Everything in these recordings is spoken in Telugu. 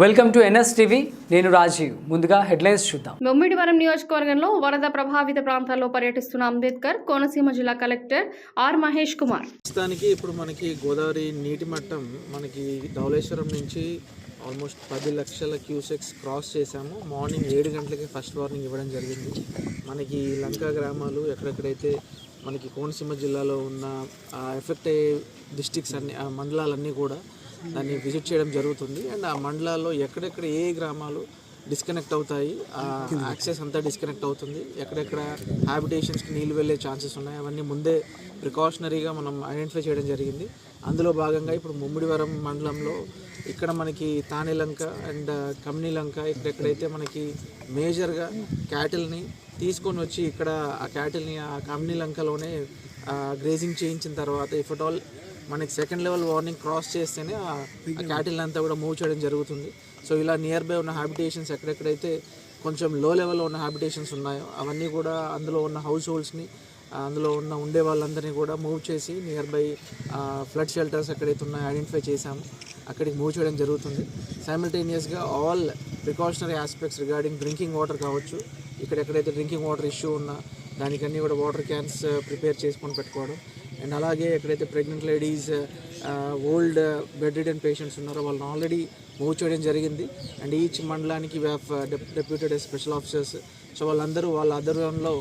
Welcome to NS TV. నేను రాజీవ్. ముందుగా హెడ్లైన్స్ చూద్దాం. ముమ్మిడివరం నియోజకవర్గంలో వరద ప్రభావిత ప్రాంతాల్లో పర్యటిస్తున్న అంబేద్కర్ కోనసీమ జిల్లా కలెక్టర్ ఆర్ మహేష్ కుమార్. ప్రస్తుతానికి ఇప్పుడు మనకి గోదావరి నీటి మట్టం మనకి ధవళేశ్వరం నుంచి ఆల్మోస్ట్ పది లక్షల క్యూసెక్స్ క్రాస్ చేశాము. మార్నింగ్ ఏడు గంటలకి ఫస్ట్ వార్నింగ్ ఇవ్వడం జరిగింది. మనకి లంకా గ్రామాలు ఎక్కడెక్కడైతే మనకి కోనసీమ జిల్లాలో ఉన్న ఎఫెక్ట్ అయ్యే డిస్టిక్స్ అన్ని ఆ మండలాలన్నీ కూడా దాన్ని విజిట్ చేయడం జరుగుతుంది. అండ్ ఆ మండలాల్లో ఎక్కడెక్కడ ఏ గ్రామాలు డిస్కనెక్ట్ అవుతాయి ఆ యాక్సెస్ అంతా డిస్కనెక్ట్ అవుతుంది. ఎక్కడెక్కడ హ్యాబిటేషన్స్కి నీళ్ళు వెళ్ళే ఛాన్సెస్ ఉన్నాయి అవన్నీ ముందే ప్రికాషనరీగా మనం ఐడెంటిఫై చేయడం జరిగింది. అందులో భాగంగా ఇప్పుడు ముమ్మిడివరం మండలంలో ఇక్కడ మనకి తానేలంక అండ్ కమ్నీలంక ఇక్కడెక్కడైతే మనకి మేజర్గా క్యాటిల్ని తీసుకొని వచ్చి ఇక్కడ ఆ క్యాటిల్ని ఆ కమ్నీలంకలోనే గ్రేజింగ్ చేయించిన తర్వాత ఇఫ్ అట్ ఆల్ మనకి సెకండ్ లెవెల్ వార్నింగ్ క్రాస్ చేస్తేనే ఆ క్యాటిల్ అంతా కూడా మూవ్ చేయడం జరుగుతుంది. సో ఇలా నియర్ బై ఉన్న హ్యాబిటేషన్స్ ఎక్కడెక్కడైతే కొంచెం లో లెవెల్లో ఉన్న హ్యాబిటేషన్స్ ఉన్నాయో అవన్నీ కూడా అందులో ఉన్న హౌస్ హోల్డ్స్ని అందులో ఉన్న ఉండే వాళ్ళందరినీ కూడా మూవ్ చేసి నియర్ బై ఫ్లడ్ షెల్టర్స్ ఎక్కడైతే ఉన్నాయో ఐడెంటిఫై చేశాము. అక్కడికి మూవ్ చేయడం జరుగుతుంది. సైమిల్టేనియస్గా all precautionary aspects regarding drinking water కావచ్చు. ఇక్కడ ఎక్కడైతే డ్రింకింగ్ వాటర్ ఇష్యూ ఉన్నా దానికన్నీ కూడా వాటర్ క్యాన్స్ ప్రిపేర్ చేసుకొని పెట్టుకోవడం. అండ్ అలాగే ఎక్కడైతే pregnant ladies old bedridden patients ఉన్నారో వాళ్ళని ఆల్రెడీ మూవ్ చేయడం జరిగింది. అండ్ ఈచ్ మండలానికి డెప్యూటెడ్ స్పెషల్ ఆఫీసర్స్ సో వాళ్ళందరూ వాళ్ళ ఆధ్వర్యంలో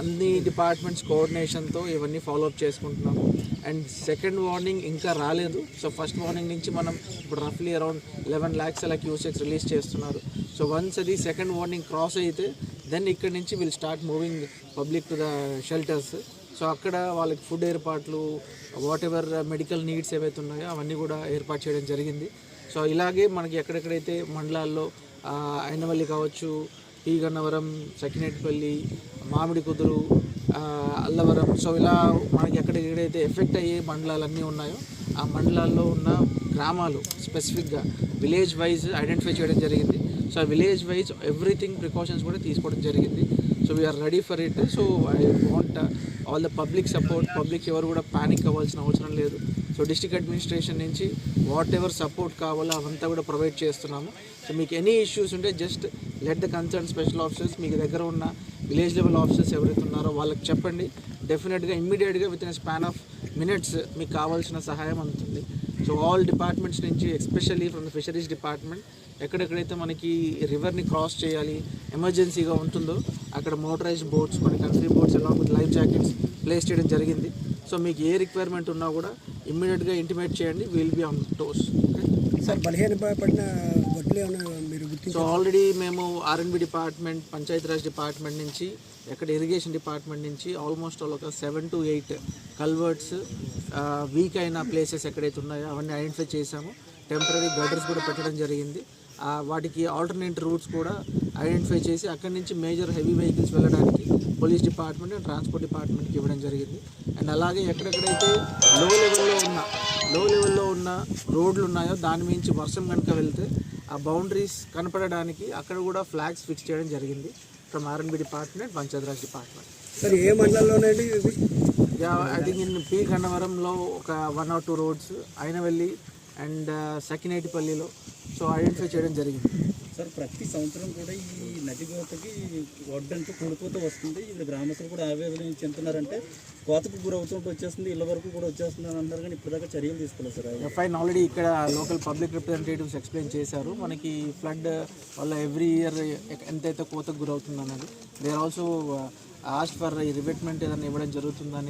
అన్ని డిపార్ట్మెంట్స్ కోఆర్డినేషన్తో ఇవన్నీ ఫాలోఅప్ చేసుకుంటున్నాము. అండ్ సెకండ్ వార్నింగ్ ఇంకా రాలేదు. సో ఫస్ట్ వార్నింగ్ నుంచి మనం ఇప్పుడు రఫ్లీ అరౌండ్ లెవెన్ ల్యాక్స్ అలా క్యూసెక్స్ రిలీజ్ చేస్తున్నారు. సో వన్స్ అది సెకండ్ వార్నింగ్ క్రాస్ అయితే దెన్ ఇక్కడ నుంచి will start moving public to the shelters so అక్కడ వాళ్ళకి ఫుడ్ ఏర్పాట్లు వాట్ ఎవర్ మెడికల్ నీడ్స్ ఏవైతే ఉన్నాయో అవన్నీ కూడా ఏర్పాటు చేయడం జరిగింది. సో ఇలాగే మనకి ఎక్కడెక్కడైతే మండలాల్లో అయినవల్లి కావచ్చు పీ గన్నవరం సకినేటిపల్లి మామిడి కుదురు అల్లవరం సో ఇలా మనకి ఎక్కడెక్కడైతే ఎఫెక్ట్ అయ్యే మండలాలన్నీ ఉన్నాయో ఆ మండలాల్లో ఉన్న గ్రామాలు స్పెసిఫిక్గా విలేజ్ వైజ్ ఐడెంటిఫై చేయడం జరిగింది. So village wise everything precautions కూడా తీసుకోవడం జరిగింది. So we're ready for it so I want all the public support public ఎవరు కూడా ప్యానిక్ అవ్వాల్సిన అవసరం లేదు. సో డిస్ట్రిక్ట్ అడ్మినిస్ట్రేషన్ నుంచి వాట్ ఎవర్ సపోర్ట్ కావాలో అవంతా కూడా ప్రొవైడ్ చేస్తున్నాము. సో మీకు ఎనీ ఇష్యూస్ ఉంటే just let the concern special officers మీకు దగ్గర ఉన్న విలేజ్ లెవెల్ ఆఫీసర్స్ ఎవరైతే ఉన్నారో వాళ్ళకి చెప్పండి. డెఫినెట్గా ఇమ్మీడియట్గా within span of minutes మీకు కావాల్సిన సహాయం అందుతుంది. సో ఆల్ డిపార్ట్మెంట్స్ నుంచి especially from the fisheries department ఎక్కడెక్కడైతే మనకి రివర్ని క్రాస్ చేయాలి ఎమర్జెన్సీగా ఉంటుందో అక్కడ మోటరైజ్డ్ బోట్స్ కొన్ని country boats along with life jackets place చేయడం జరిగింది. సో మీకు ఏ రిక్వైర్మెంట్ ఉన్నా కూడా ఇమ్మీడియట్గా ఇంటిమేట్ చేయండి. Will be on toes sir బలహీన పడిన వడ్లు ఏమైనా మీరు సో ఆల్రెడీ మేము R N B department Panchayati Raj department నుంచి ఎక్కడ ఇరిగేషన్ డిపార్ట్మెంట్ నుంచి ఆల్మోస్ట్ ఆల్ ఒక seven to eight culverts weak అయిన ప్లేసెస్ ఎక్కడైతే ఉన్నాయో అవన్నీ ఐడెంటిఫై చేశాము. టెంపరీ గడర్స్ కూడా పెట్టడం జరిగింది. వాటికి ఆల్టర్నేట్ రూట్స్ కూడా ఐడెంటిఫై చేసి అక్కడి నుంచి మేజర్ హెవీ వెహికల్స్ వెళ్ళడానికి పోలీస్ డిపార్ట్మెంట్ అండ్ ట్రాన్స్పోర్ట్ డిపార్ట్మెంట్కి ఇవ్వడం జరిగింది. అండ్ అలాగే ఎక్కడెక్కడైతే లో లెవెల్లో ఉన్న లో లెవెల్లో ఉన్న రోడ్లు ఉన్నాయో దాని మించి వర్షం కనుక వెళ్తే ఆ బౌండరీస్ కనపడడానికి అక్కడ కూడా ఫ్లాగ్స్ ఫిక్స్ చేయడం జరిగింది from R N B department Panchayati Raj department sir ఏ మండలంలోనండి ఇది? ఐ థింక్ ఇన్ పి గన్నవరంలో ఒక one or two roads Ainavilli and సకినేటిపల్లిలో so identify చేయడం జరిగింది. సార్ ప్రతి సంవత్సరం కూడా ఈ నది కోతకి ఒడ్డంతా కూలిపోతూ వస్తుంది. ఇప్పుడు గ్రామస్తులు కూడా ఆవేదన చెందుతున్నారంటే కోతకు గురవుతుంటూ వచ్చేస్తుంది ఇళ్ళ వరకు కూడా వచ్చేస్తుంది అని కానీ ఇప్పటిదాకా చర్యలు తీసుకోలేదు సార్ ఎఫ్ఐన్ ఆల్రెడీ ఇక్కడ లోకల్ పబ్లిక్ రిప్రజెంటేటివ్స్ ఎక్స్ప్లెయిన్ చేశారు. మనకి ఫ్లడ్ వల్ల ఎవ్రీ ఇయర్ ఎంతైతే కోతకు గురవుతుంది అన్నది they also asked for revetment ఏదైనా ఇవ్వడం జరుగుతుందని